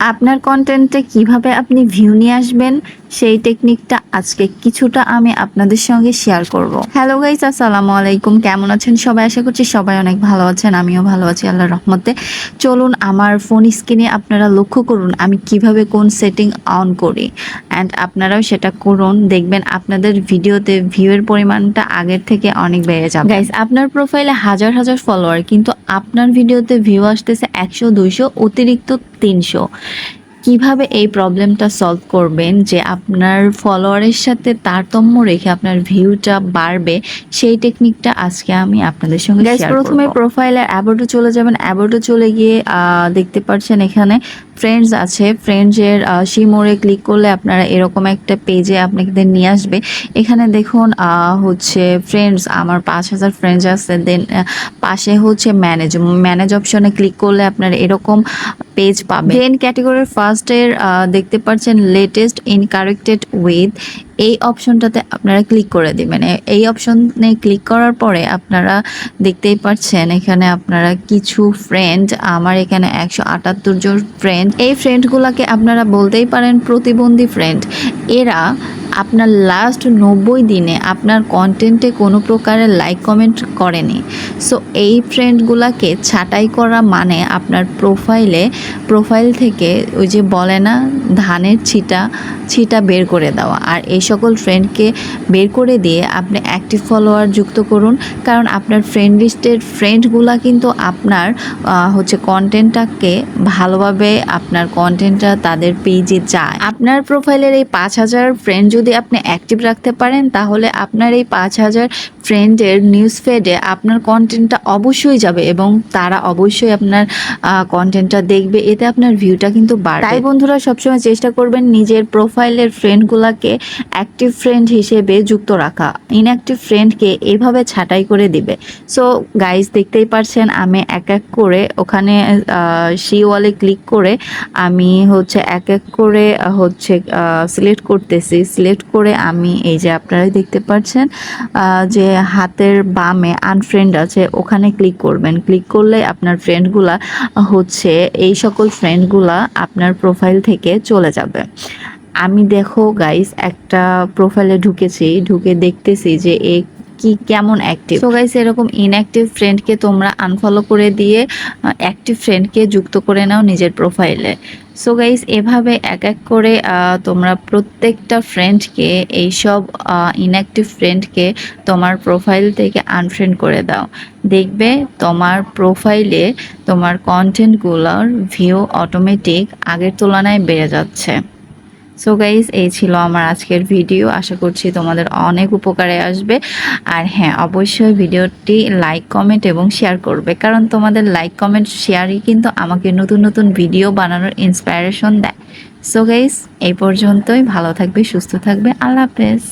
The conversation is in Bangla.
আপনার কন্টেন্টে কীভাবে আপনি ভিউ নিয়ে আসবেন, সেই টেকনিকটা আজকে কিছুটা আমি আপনাদের সঙ্গে শেয়ার করব। হ্যালো গাইস আসসালামু আলাইকুম। কেমন আছেন সবাই? আশা করছি সবাই অনেক ভালো আছেন, আমিও ভালো আছি আল্লাহর রহমতে। চলুন আমার ফোন স্ক্রিনে আপনারা লক্ষ্য করুন, আমি কীভাবে কোন সেটিং অন করি। অ্যান্ড আপনারাও সেটা করুন, দেখবেন আপনাদের ভিডিওতে ভিউয়ের পরিমাণটা আগের থেকে অনেক বেড়ে যাবে। গাইস আপনার প্রোফাইলে হাজার হাজার ফলোয়ার কিন্তু আপনার ভিডিওতে ভিউ আসতেছে একশো, দুইশো অতিরিক্ত তিনশো। কীভাবে এই প্রবলেমটা সলভ করবেন যে আপনার ফলোয়ারের সাথে তারতম্য রেখে আপনার ভিউটা বাড়বে সেই টেকনিকটা আজকে আমি আপনাদের সঙ্গে প্রথমে প্রোফাইলে অ্যাবোর্ডে চলে যাবেন। অ্যাবোর্ডে চলে গিয়ে আহ, দেখতে পাচ্ছেন এখানে ফ্রেন্ডস আছে ফ্রেন্ডসের শিমোরে ক্লিক করলে আপনারা এরকম একটা পেজে আপনাদের নিয়ে আসবে। এখানে দেখুন হচ্ছে ফ্রেন্ডস আমার পাঁচ হাজার ফ্রেন্ডস আছে দেন পাশে হচ্ছে ম্যানেজ ম্যানেজ অপশনে ক্লিক করলে আপনারা এরকম পেজ পাবেন। দেন ক্যাটেগরির ফার্স্টের দেখতে পাচ্ছেন লেটেস্ট ইনকারেক্টেড উইথ এই অপশনটাতে আপনারা ক্লিক করে দিবেন। এই অপশনে ক্লিক করার পরে আপনারা দেখতেই পাচ্ছেন এখানে আপনারা কিছু ফ্রেন্ড আমার এখানে একশো আটাত্তর জন ফ্রেন্ড এই ফ্রেন্ডগুলোকে আপনারা বলতেই পারেন প্রতিবন্ধী ফ্রেন্ড এরা আপনার লাস্ট নব্বই দিনে আপনার কন্টেন্টে কোনো প্রকারের লাইক কমেন্ট করেনি। সো এই ফ্রেন্ডগুলোকে ছাঁটাই করা মানে আপনার প্রোফাইলে প্রোফাইল থেকে ওই যে বলে না, ধানের ছিটা ছিটা বের করে দেওয়া। আর এই সকল ফ্রেন্ডকে বের করে দিয়ে আপনি অ্যাক্টিভ ফলোয়ার যুক্ত করুন। কারণ আপনার ফ্রেন্ড লিস্টের ফ্রেন্ডগুলা কিন্তু আপনার হচ্ছে কন্টেন্টটাকে ভালোভাবে আপনার কন্টেন্টটা তাদের পেজে যায়। আপনার প্রোফাইলের এই পাঁচ হাজার ফ্রেন্ড যদি আপনি অ্যাক্টিভ রাখতে পারেন তাহলে আপনার এই পাঁচ হাজার ফ্রেন্ডের নিউজ ফেডে আপনার কন্টেন্টটা অবশ্যই যাবে এবং তারা অবশ্যই আপনার কন্টেন্টটা দেখবে। এতে আপনার ভিউটা কিন্তু বাড়বে। তাই বন্ধুরা সবসময় চেষ্টা করবেন নিজের প্রোফাইলের ফ্রেন্ডগুলোকে অ্যাক্টিভ ফ্রেন্ড হিসেবে যুক্ত রাখা। ইনঅ্যাক্টিভ ফ্রেন্ডকে এভাবে ছাঁটাই করে দিবে। সো গাইজ দেখতেই পারছেন, আমি এক এক করে ওখানে সি ওয়ালে ক্লিক করে আমি হচ্ছে এক এক করে হচ্ছে সিলেক্ট করতেছি। সিলেক্ট করে আমি এই যে আপনারা দেখতে পাচ্ছেন যে হাতের বামে আনফ্রেন্ড আছে, ওখানে ক্লিক করবেন। ক্লিক করলে আপনার ফ্রেন্ডগুলা হচ্ছে, এই সকল ফ্রেন্ডগুলা আপনার প্রোফাইল থেকে চলে যাবে। আমি দেখো গাইস একটা প্রোফাইলে ঢুকেছি, ঢুকে দেখতেছি যে এ কি কেমন অ্যাক্টিভ সো গাইস এরকম ইনঅ্যাক্টিভ ফ্রেন্ডকে তোমরা আনফলো করে দিয়ে অ্যাক্টিভ ফ্রেন্ডকে যুক্ত করে নাও নিজের প্রোফাইলে সো গাইস এভাবে এক এক করে তোমরা প্রত্যেকটা ফ্রেন্ডকে এইসব ইনঅ্যাক্টিভ ফ্রেন্ডকে তোমার প্রোফাইল থেকে আনফ্রেন্ড করে দাও। দেখবে তোমার প্রোফাইলে তোমার কন্টেন্টগুলোর ভিউ অটোমেটিক আগের তুলনায় বেড়ে যাচ্ছে। সো গাইজ এই ছিল আমার আজকের ভিডিও আশা করছি তোমাদের অনেক উপকারে আসবে। আর হ্যাঁ অবশ্যই ভিডিওটি লাইক কমেন্ট এবং শেয়ার করবে। কারণ তোমাদের লাইক কমেন্ট শেয়ারই কিন্তু আমাকে নতুন নতুন ভিডিও বানানোর ইন্সপায়ারেশন দেয়। সো গাইজ এই পর্যন্তই। ভালো থাকবে, সুস্থ থাকবে। আল্লাহ হাফেজ।